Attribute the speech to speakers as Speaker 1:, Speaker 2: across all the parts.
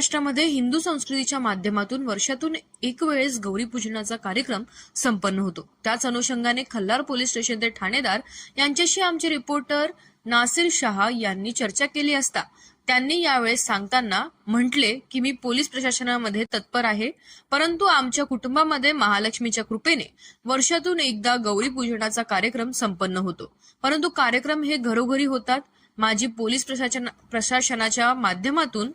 Speaker 1: महाराष्ट्रामध्ये हिंदू संस्कृतीच्या माध्यमातून वर्षातून एक वेळेस गौरीपूजनाचा कार्यक्रम संपन्न होतो. त्याच अनुषंगाने खल्लार पोलीस स्टेशनचे ठाणेदार यांच्याशी आमचे रिपोर्टर नासिर शहा यांनी चर्चा केली असता त्यांनी यावेळेस सांगताना म्हटले की मी पोलीस प्रशासनामध्ये तत्पर आहे परंतु आमच्या कुटुंबामध्ये महालक्ष्मीच्या कृपेने वर्षातून एकदा गौरीपूजनाचा कार्यक्रम संपन्न होतो. परंतु कार्यक्रम हे घरोघरी होतात. माझी पोलीस प्रशासन प्रशासनाच्या माध्यमातून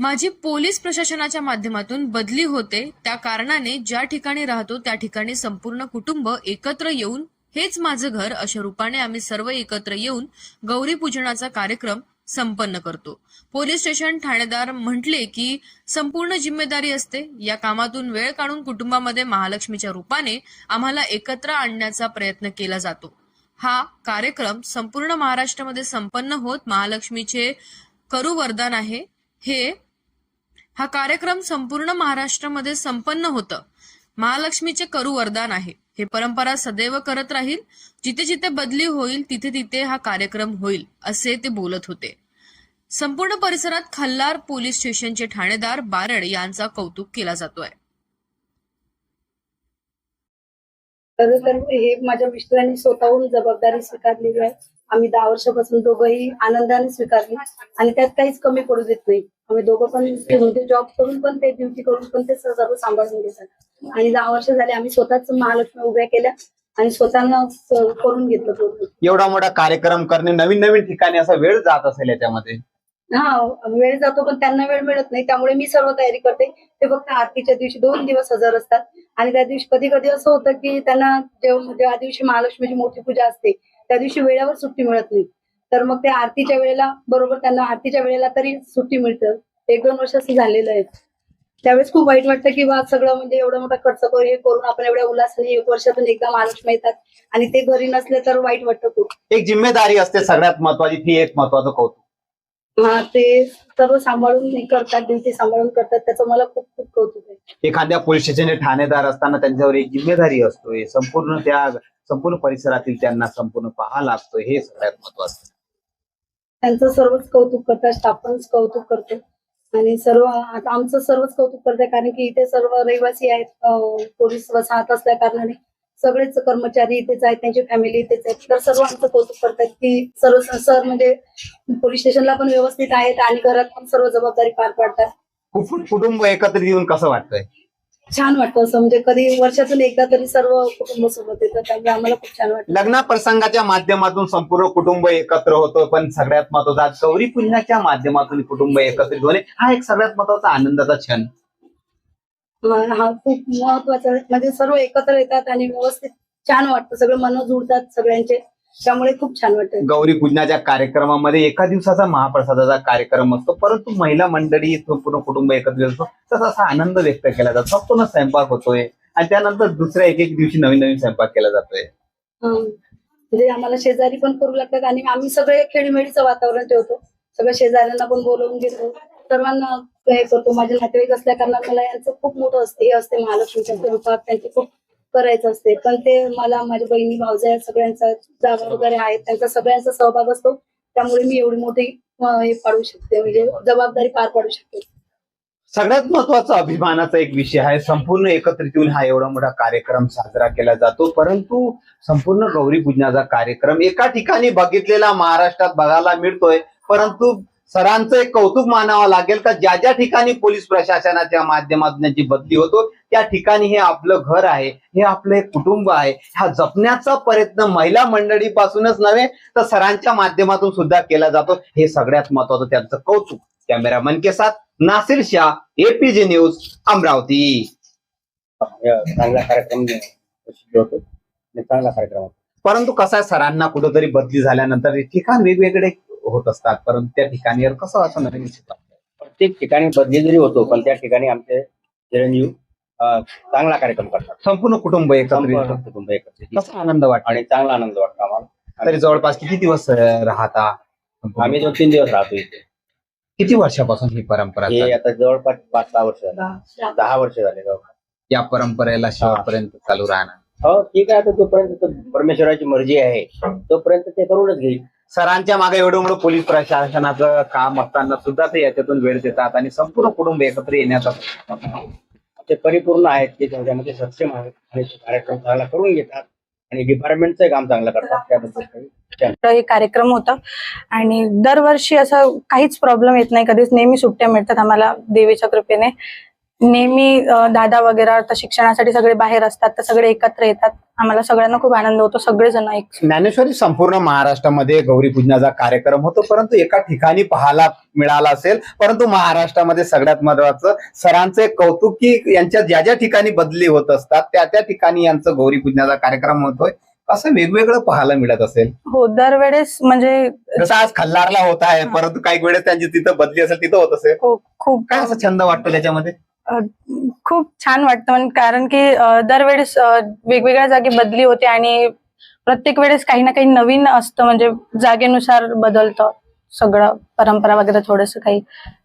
Speaker 1: माझी पोलीस प्रशासनाच्या माध्यमातून बदली होते. त्या कारणाने ज्या ठिकाणी राहतो त्या ठिकाणी संपूर्ण कुटुंब एकत्र येऊन हेच माझं घर अशा रूपाने आम्ही सर्व एकत्र येऊन गौरी पूजनाचा कार्यक्रम संपन्न करतो. पोलीस स्टेशन ठाणेदार म्हटले की संपूर्ण जिम्मेदारी असते. या कामातून वेळ काढून कुटुंबामध्ये महालक्ष्मीच्या रूपाने आम्हाला एकत्र आणण्याचा प्रयत्न केला जातो. हा कार्यक्रम संपूर्ण महाराष्ट्रामध्ये संपन्न होत महालक्ष्मीचे करू वरदान आहे. हे हा कार्यक्रम संपूर्ण महाराष्ट्रामध्ये संपन्न होतं. महालक्ष्मीचे करू वरदान आहे. हे परंपरा सदैव करत राहील. जिथे जिथे बदली होईल तिथे तिथे हा कार्यक्रम होईल असे ते बोलत होते. संपूर्ण परिसरात खल्लार पोलीस स्टेशनचे ठाणेदार बारड यांचा कौतुक केला जातोय.
Speaker 2: खरं तर हे माझ्या मिस्टरांनी स्वतःहून जबाबदारी स्वीकारलेली आहे. आम्ही दहा वर्षापासून दोघंही आनंदाने स्वीकारली. आणि त्यात काहीच कमी पडू देत नाही. आम्ही दोघं पण ते जॉब करून पण ते ड्युटी करून पण ते सर्व सांभाळून घेतात आणि दहा वर्ष झाले आम्ही स्वतःच महालक्ष्मी उभ्या केल्या आणि स्वतःनं स- करून घेतलं
Speaker 3: एवढा मोठा कार्यक्रम करणे नवीन नवीन ठिकाणी असा वेळ जात असेल याच्यामध्ये?
Speaker 2: हा वेळ जातो पण त्यांना वेळ मिळत नाही. त्यामुळे मी सर्व तयारी करते. ते फक्त आरतीच्या दिवशी दोन दिवस हजर असतात. आणि त्या दिवशी कधी कधी असं होतं की त्यांना जेव्हा ज्या दिवशी महालक्ष्मीची मोठी पूजा असते त्या दिवशी वेळेवर सुट्टी मिळत नाही. तर मग ते आरतीच्या वेळेला बरोबर त्यांना आरतीच्या वेळेला तरी सुट्टी मिळतं. एक दोन वर्ष असं झालेलं आहे. त्यावेळेस खूप वाईट वाटतं की बा सगळं म्हणजे एवढं मोठा खर्च करून हे करून आपण एवढ्या उल्हासाने एक वर्षातून एकदा महालक्ष्मी येतात आणि ते घरी नसले तर वाईट वाटतं खूप.
Speaker 3: एक जिम्मेदारी असते सगळ्यात महत्वाची ती एक महत्वाचं कौतुक.
Speaker 2: ते सर्व सांभाळून हे करतात ड्युटी सांभाळून करतात त्याचं मला खूप खूप कौतुक आहे.
Speaker 3: एखाद्या पोलीस स्टेशनचे ठाणेदार असताना त्यांच्यावर एक जिम्मेदारी असतोय संपूर्ण त्या संपूर्ण परिसरातील त्यांना संपूर्ण पाहा लागतोय हे सगळ्यात महत्वाचं.
Speaker 2: त्यांचं सर्वच कौतुक करतात स्टाफ पण कौतुक करतो. आणि सर्व आता आमचं सर्वच कौतुक करतात कारण की इथे सर्व रहिवासी आहेत पोलीस वसाहत असल्या कारणाने. सगळेच कर्मचारी इथेच आहेत त्यांची फॅमिली इथेच आहेत. तर सर्व आमचं कौतुक करतात की सर्व सर म्हणजे पोलीस स्टेशनला पण व्यवस्थित आहेत आणि घरात पण सर्व जबाबदारी पार पाडतात.
Speaker 3: कुटुंब कुटुंब एकत्रित येऊन कसं वाटतंय?
Speaker 2: छान वाटतं असं म्हणजे कधी वर्षातून एकदा तरी सर्व कुटुंब सोबत येतं त्यामुळे आम्हाला खूप छान वाटतं.
Speaker 3: लग्न प्रसंगाच्या माध्यमातून संपूर्ण कुटुंब एकत्र होतं पण सगळ्यात महत्त्वाचा गौरी पूजनाच्या माध्यमातून कुटुंब एकत्रित होणे हा एक सगळ्यात महत्त्वाचा आनंदाचा क्षण.
Speaker 2: हा खूप महत्त्वाचा. म्हणजे सर्व एकत्र येतात आणि व्यवस्थित छान वाटतं. सगळे मन जुळतात सगळ्यांचे. त्यामुळे खूप छान वाटतं.
Speaker 3: गौरी पूजनाच्या कार्यक्रमामध्ये एका दिवसाचा महाप्रसादाचा कार्यक्रम असतो. परंतु महिला मंडळी संपूर्ण कुटुंब एकत्रित असतो तसा असा आनंद व्यक्त केला जातो. संपूर्ण स्वयंपाक होतोय. आणि त्यानंतर दुसऱ्या एक एक दिवशी नवीन नवीन स्वयंपाक केला जातोय.
Speaker 2: हं. म्हणजे आम्हाला शेजारी पण करू लागतात आणि आम्ही सगळे खेळीमेळीचं वातावरण ठेवतो. सगळ्या शेजाऱ्यांना पण बोलवून घेतो. सर्वांना हे करतो माझे नातेवाईक असल्या कारणात मला यांचं खूप मोठं असते हे असते महालक्ष्मीच्या स्वरूपात. त्यांचे खूप करायचं असते. पण ते मला माझ्या बहिणी भावजा सगळ्यांचा जागा वगैरे आहेत. त्यांचा सगळ्यांचा सहभाग असतो. त्यामुळे मी एवढी मोठी हे पाडू शकते. म्हणजे जबाबदारी पार पाडू शकते.
Speaker 3: सगळ्यात महत्त्वाचा अभिमानाचा एक विषय आहे. संपूर्ण एकत्रित येऊन हा एवढा मोठा कार्यक्रम साजरा केला जातो. परंतु संपूर्ण गौरी पूजनाचा कार्यक्रम एका ठिकाणी बघितलेला महाराष्ट्रात बघायला मिळतोय. परंतु सरांचं एक कौतुक मानावं लागेल का? ज्या ज्या ठिकाणी पोलीस प्रशासनाच्या माध्यमातून त्यांची बदली होतो त्या ठिकाणी हे आपलं घर आहे हे आपलं एक कुटुंब आहे. हा जपण्याचा प्रयत्न महिला मंडळीपासूनच नव्हे तर सरांच्या माध्यमातून सुद्धा केला जातो. हे सगळ्यात महत्वाचं त्यांचं कौतुक. कॅमेरामन के साथ नासिर शाह एपीजे न्यूज अमरावती.
Speaker 4: चांगला कार्यक्रम प्रसिद्ध होतो. आणि चांगला कार्यक्रम होतो
Speaker 3: परंतु कसं आहे सरांना कुठंतरी बदली झाल्यानंतर हे ठिकाण वेगवेगळे होत असतात. परंतु त्या ठिकाणी कसं असं नवीन शिकतात?
Speaker 4: प्रत्येक ठिकाणी बदली जरी होतो पण त्या ठिकाणी आमचे चिरंजीव चांगला कार्यक्रम करतात.
Speaker 3: संपूर्ण कुटुंब एकत्रित
Speaker 4: संपूर्ण कुटुंब एकत्रित
Speaker 3: कसा आनंद वाटतो?
Speaker 4: आणि चांगला आनंद वाटतो आम्हाला.
Speaker 3: तरी जवळपास किती दिवस राहता?
Speaker 4: आम्ही दोन तीन दिवस राहतो इथे.
Speaker 3: किती वर्षापासून ही परंपरा
Speaker 4: हे? आता जवळपास पाच सहा वर्ष झाले. दहा वर्ष झाले जवळपास.
Speaker 3: या परंपरेला शेवटपर्यंत चालू राहणार.
Speaker 4: हो ठीक आहे. आता तोपर्यंत तो परमेश्वराची मर्जी आहे तोपर्यंत ते करूनच घेईल.
Speaker 3: सरांच्या मागे एवढं मोठं पोलीस प्रशासनाचं काम असताना सुद्धा ते याच्यातून वेळ देतात आणि संपूर्ण कुटुंब एकत्र येण्याचा
Speaker 4: ते परिपूर्ण आहेत ते त्याच्यामध्ये सक्षम आहेत आणि कार्यक्रम चांगला करून घेतात आणि डिपार्टमेंटचं काम चांगलं करतात त्याबद्दल काही
Speaker 5: हे कार्यक्रम होतं. आणि दरवर्षी असं काहीच प्रॉब्लेम येत नाही. कधीच नेहमी सुट्ट्या मिळतात आम्हाला देवीच्या कृपेने. नेहमी दादा वगैरे तर शिक्षणासाठी सगळे बाहेर असतात तर सगळे एकत्र येतात. आम्हाला सगळ्यांना खूप आनंद होतो सगळेजण एक
Speaker 3: ज्ञानेश्वरी संपूर्ण महाराष्ट्रामध्ये गौरी पूजनाचा कार्यक्रम होतो परंतु एका ठिकाणी पाहायला मिळाला असेल परंतु महाराष्ट्रामध्ये सगळ्यात महत्वाचं सरांचं कौतुक की यांच्या ज्या ज्या ठिकाणी बदली होत असतात त्या त्या ठिकाणी यांचं गौरी पूजनाचा कार्यक्रम होतोय. असं वेगवेगळं पाहायला मिळत असेल.
Speaker 5: हो दरवेळेस म्हणजे
Speaker 3: जसं आज खल्लारला होत आहे परंतु काही वेळेस त्यांची तिथं बदली असेल तिथं होत असेल.
Speaker 5: खूप खूप.
Speaker 3: काय असं छंद वाटतो त्याच्यामध्ये?
Speaker 5: खूप छान वाटतं कारण की दरवेळेस वेगवेगळ्या जागी बदली होते आणि प्रत्येक वेळेस काही ना काही नवीन असतं म्हणजे जागेनुसार बदलतं सगळं परंपरा वगैरे थोडस काही.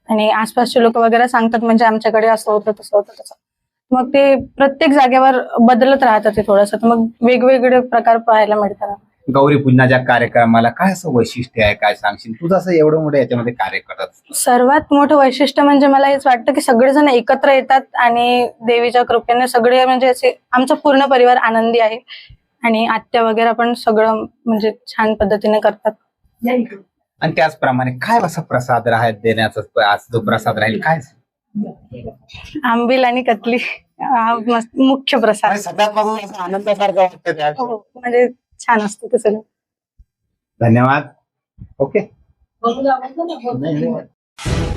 Speaker 5: आणि आसपासचे लोक वगैरे सांगतात म्हणजे आमच्याकडे असं होतं तसं होतं तसं. मग ते प्रत्येक जागेवर बदलत राहतात ते थोडंसं. तर मग वेगवेगळे प्रकार पाहायला मिळतात.
Speaker 3: गौरी पूजनाच्या कार्यक्रमाला काय असं वैशिष्ट्य आहे? काय सांगशील? तुझं असं एवढं मोठं याच्यामध्ये कार्य करत
Speaker 5: सर्वात मोठं वैशिष्ट्य म्हणजे मला हेच वाटतं की सगळेजण एकत्र येतात आणि देवीच्या कृपेने सगळे म्हणजे असे आमचा पूर्ण परिवार आनंदी आहे. आणि आत्या वगैरे पण सगळं म्हणजे छान पद्धतीने करतात.
Speaker 3: आणि त्याचप्रमाणे काय असा प्रसाद राहत देण्याचा आज जो प्रसाद राहील काय
Speaker 5: आंबील आणि कतली हा मुख्य प्रसाद.
Speaker 3: सगळ्यात आनंदासारखं
Speaker 5: हो, म्हणजे छान असतं ते सगळं.
Speaker 3: धन्यवाद. ओके.
Speaker 2: बघू आपण ना, बघू.